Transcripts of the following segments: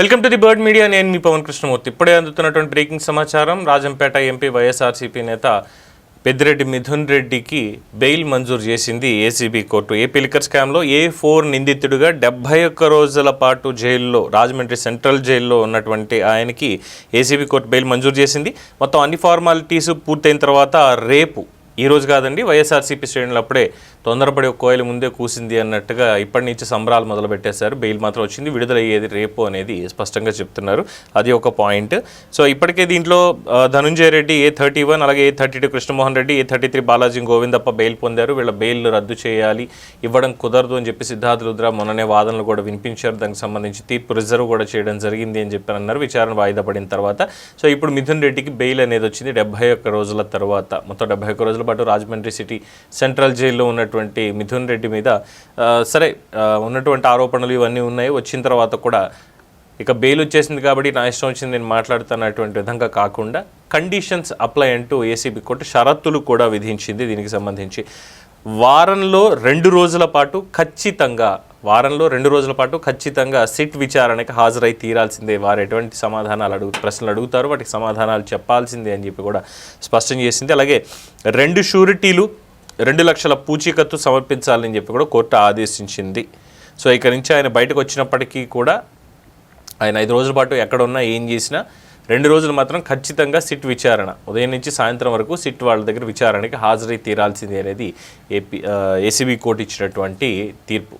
Welcome to the bird media. నేను మీ పవన్ కృష్ణమూర్తి. ఇప్పుడే అందుతున్నటువంటి బ్రేకింగ్ సమాచారం రాజంపేట ఎంపీ వైఎస్ఆర్సీపీ నేత పెద్దిరెడ్డి మిథున్ రెడ్డికి బెయిల్ మంజూరు చేసింది ఏసీబీ కోర్టు. ఏపీ లిక్కర్ స్కామ్లో ఏ ఫోర్ నిందితుడిగా డెబ్బై ఒక్క రోజుల పాటు జైల్లో రాజమండ్రి సెంట్రల్ జైల్లో ఉన్నటువంటి ఆయనకి ఏసీబీ కోర్టు బెయిల్ మంజూరు చేసింది. మొత్తం అన్ని ఫార్మాలిటీస్ పూర్తయిన తర్వాత రేపు ఈ రోజు కాదండి వైఎస్ఆర్సీపీ శ్రేణులు అప్పుడే తొందరపడి ఒక కోయిల ముందే కూసింది అన్నట్టుగా ఇప్పటి నుంచి సంబరాలు మొదలుపెట్టేశారు. బెయిల్ మాత్రం వచ్చింది. విడుదలయ్యేది రేపు అనేది స్పష్టంగా చెప్తున్నారు. అది ఒక పాయింట్. సో ఇప్పటికే దీంట్లో Dhananjaya Reddy A thirty one అలాగే A thirty two Krishnamohan Reddy A thirty three Balaji Govindappa bail పొందారు. వీళ్ళ బెయిల్ రద్దు చేయాలి ఇవ్వడం కుదరదు అని చెప్పి సిద్ధార్థ రుద్ర మొన్ననే వాదనలు కూడా వినిపించారు. దానికి సంబంధించి తీర్పు రిజర్వ్ కూడా చేయడం జరిగింది అని చెప్పి అన్నారు. విచారణ వాయిదా పడిన తర్వాత. సో ఇప్పుడు మిథున్ రెడ్డికి బెయిల్ అనేది వచ్చింది డెబ్బై ఒక్క రోజుల తర్వాత. మొత్తం డెబ్బై ఒక్క రోజుల పాటు రాజమండ్రి సిటీ సెంట్రల్ జైల్లో ఉన్నట్టు ఉన్నటువంటి మిథున్ రెడ్డి మీద సరే ఉన్నటువంటి ఆరోపణలు ఇవన్నీ ఉన్నాయి. వచ్చిన తర్వాత కూడా ఇక బెయిల్ వచ్చేసింది కాబట్టి నా ఇష్టం వచ్చింది నేను మాట్లాడుతున్నటువంటి విధంగా కాకుండా కండిషన్స్ అప్లై అంటూ ఏసీబీ కోర్టు షరతులు కూడా విధించింది దీనికి సంబంధించి. వారంలో రెండు రోజుల పాటు ఖచ్చితంగా వారంలో రెండు రోజుల పాటు ఖచ్చితంగా సిట్ విచారణకి హాజరై తీరాల్సిందే. వారు ఎటువంటి సమాధానాలు అడుగు ప్రశ్నలు అడుగుతారు వాటికి సమాధానాలు చెప్పాల్సిందే అని చెప్పి కూడా స్పష్టం చేసింది. అలాగే రెండు షూరిటీలు రెండు లక్షల పూచీకత్తు సమర్పించాలని చెప్పి కూడా కోర్టు ఆదేశించింది. సో ఇక నుంచి ఆయన బయటకు వచ్చినప్పటికీ కూడా ఆయన ఐదు రోజుల పాటు ఎక్కడ ఉన్నా ఏం చేసినా రెండు రోజులు మాత్రం ఖచ్చితంగా సిట్ విచారణ. ఉదయం నుంచి సాయంత్రం వరకు సిట్ వాళ్ళ దగ్గర విచారణకి హాజరై తీరాల్సింది అనేది ఏపీ ఏసీబీ కోర్టు ఇచ్చినటువంటి తీర్పు.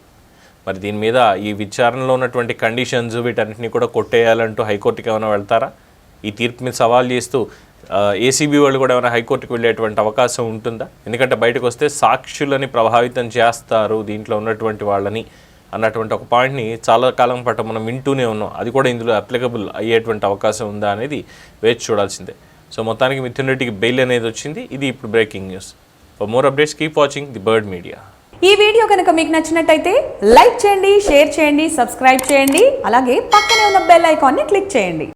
మరి దీని మీద ఈ విచారణలో ఉన్నటువంటి కండిషన్స్ వీటన్నిటిని కూడా కొట్టేయాలంటూ హైకోర్టుకి ఏమైనా వెళ్తారా? ఈ తీర్పు మీద సవాల్ చేస్తూ ఏసీబీ వాళ్ళు కూడా ఏమైనా హైకోర్టుకి వెళ్ళేటువంటి అవకాశం ఉంటుందా? ఎందుకంటే బయటకు వస్తే సాక్షులని ప్రభావితం చేస్తారు దీంట్లో ఉన్నటువంటి వాళ్ళని అన్నటువంటి ఒక పాయింట్ని చాలా కాలం పాటు మనం వింటూనే ఉన్నాం. అది కూడా ఇందులో అప్లికబుల్ అయ్యేటువంటి అవకాశం ఉందా అనేది వేచి చూడాల్సిందే. సో మొత్తానికి మిథున్ రెడ్డికి బెయిల్ అనేది వచ్చింది. ఇది ఇప్పుడు breaking news. For more updates keep watching the bird media ఈ వీడియో కనుక మీకు నచ్చినట్టయితే లైక్ చేయండి షేర్ చేయండి సబ్స్క్రైబ్ చేయండి. అలాగే పక్కనే ఉన్న బెల్ ఐకాన్ని క్లిక్ చేయండి.